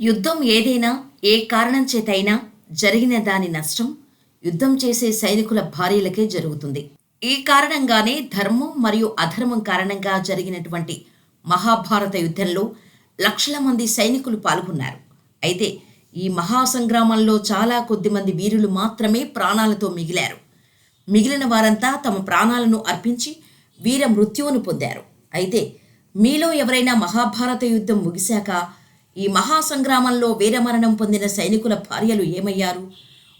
యుద్ధం ఏదైనా ఏ కారణం చేతైనా జరిగిన దాని నష్టం యుద్ధం చేసే సైనికుల భార్యలకే జరుగుతుంది. ఈ కారణంగానే ధర్మం మరియు అధర్మం కారణంగా జరిగినటువంటి మహాభారత యుద్ధంలో లక్షల మంది సైనికులు పాల్గొన్నారు. అయితే ఈ మహాసంగ్రామంలో చాలా కొద్ది మంది వీరులు మాత్రమే ప్రాణాలతో మిగిలారు. మిగిలిన వారంతా తమ ప్రాణాలను అర్పించి వీర మృత్యువును పొందారు. అయితే మీలో ఎవరైనా మహాభారత యుద్ధం ముగిశాక ఈ మహాసంగ్రామంలో వీరమరణం పొందిన సైనికుల భార్యలు ఏమయ్యారు?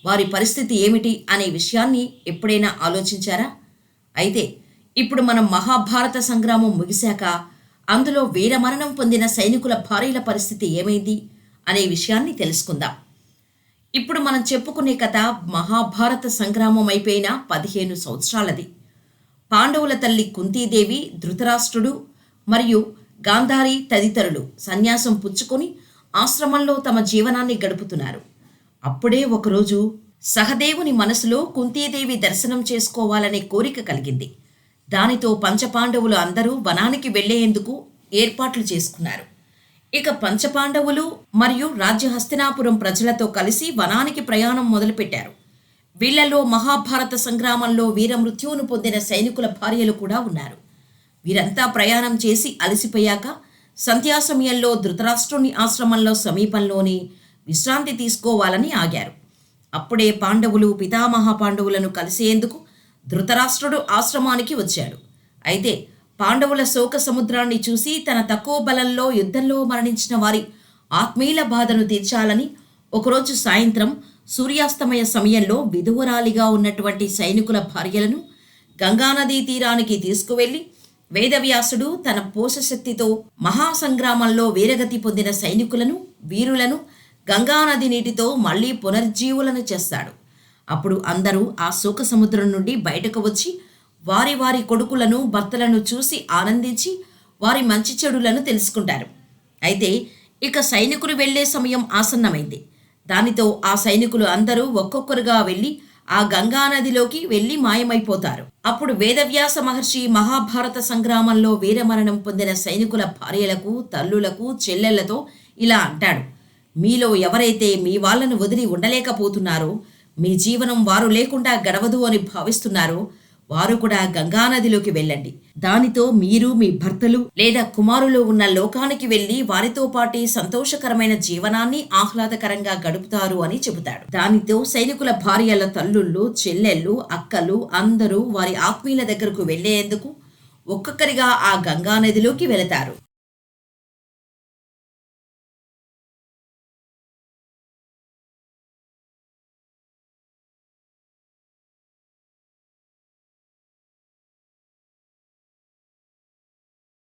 వారి పరిస్థితి ఏమిటి? అనే విషయాన్ని ఎప్పుడైనా ఆలోచించారా? అయితే ఇప్పుడు మనం మహాభారత సంగ్రామం ముగిశాక అందులో వీరమరణం పొందిన సైనికుల భార్యల పరిస్థితి ఏమైంది? అనే విషయాన్ని తెలుసుకుందాం. ఇప్పుడు మనం చెప్పుకునే కథ మహాభారత సంగ్రామం అయిపోయిన పదిహేను సంవత్సరాలది. పాండవుల తల్లి కుంతీదేవి ధృతరాష్ట్రుడు మరియు గాంధారి తదితరులు సన్యాసం పుచ్చుకొని ఆశ్రమంలో తమ జీవనాన్ని గడుపుతున్నారు. అప్పుడే ఒకరోజు సహదేవుని మనసులో కుంతీదేవి దర్శనం చేసుకోవాలనే కోరిక కలిగింది. దానితో పంచపాండవులు అందరూ వనానికి వెళ్ళేందుకు ఏర్పాట్లు చేసుకున్నారు. ఇక పంచపాండవులు మరియు రాజ్య హస్తినాపురం ప్రజలతో కలిసి వనానికి ప్రయాణం మొదలుపెట్టారు. వీళ్ళలో మహాభారత సంగ్రామంలో వీరమృత్యువును పొందిన సైనికుల భార్యలు కూడా ఉన్నారు. వీరంతా ప్రయాణం చేసి అలసిపోయాక సంధ్యా సమయంలో ధృతరాష్ట్రుని ఆశ్రమంలో సమీపంలోని విశ్రాంతి తీసుకోవాలని ఆగారు. అప్పుడే పాండవులు పితామహ పాండవులను కలిసేందుకు ధృతరాష్ట్రుడు ఆశ్రమానికి వచ్చాడు. అయితే పాండవుల శోక సముద్రాన్ని చూసి తన తక్కువ బలంలో యుద్ధంలో మరణించిన వారి ఆత్మీయుల బాధను తీర్చాలని ఒకరోజు సాయంత్రం సూర్యాస్తమయ సమయంలో విధువరాలిగా ఉన్నటువంటి సైనికుల భార్యలను గంగానదీ తీరానికి తీసుకువెళ్ళి వేదవ్యాసుడు తన పోషశక్తితో మహాసంగ్రామంలో వీరగతి పొందిన సైనికులను వీరులను గంగానది నీటితో మళ్ళీ పునర్జీవులను చేస్తాడు. అప్పుడు అందరూ ఆ శోక సముద్రం నుండి బయటకు వచ్చి వారి వారి కొడుకులను భర్తలను చూసి ఆనందించి వారి మంచి చెడులను తెలుసుకుంటారు. అయితే ఇక సైనికులు వెళ్ళే సమయం ఆసన్నమైంది. దానితో ఆ సైనికులు అందరూ ఒక్కొక్కరుగా వెళ్ళి ఆ గంగానదిలోకి వెళ్ళి మాయమైపోతారు. అప్పుడు వేదవ్యాస మహర్షి మహాభారత సంగ్రామంలో వీరమరణం పొందిన సైనికుల భార్యలకు తల్లులకు చెల్లెళ్ళతో ఇలా అంటాడు. మీలో ఎవరైతే మీ వాళ్ళను వదిలి ఉండలేకపోతున్నారో మీ జీవనం వారు లేకుండా గడవదు అని భావిస్తున్నారో వారు కూడా గంగానదిలోకి వెళ్ళండి. దానితో మీరు మీ భర్తలు లేదా కుమారులు ఉన్న లోకానికి వెళ్ళి వారితో పాటి సంతోషకరమైన జీవనాన్ని ఆహ్లాదకరంగా గడుపుతారు అని చెబుతాడు. దానితో సైనికుల భార్యల తల్లుళ్ళు చెల్లెళ్ళు అక్కలు అందరూ వారి ఆత్మీయుల దగ్గరకు వెళ్ళేందుకు ఒక్కొక్కరిగా ఆ గంగానదిలోకి వెళతారు.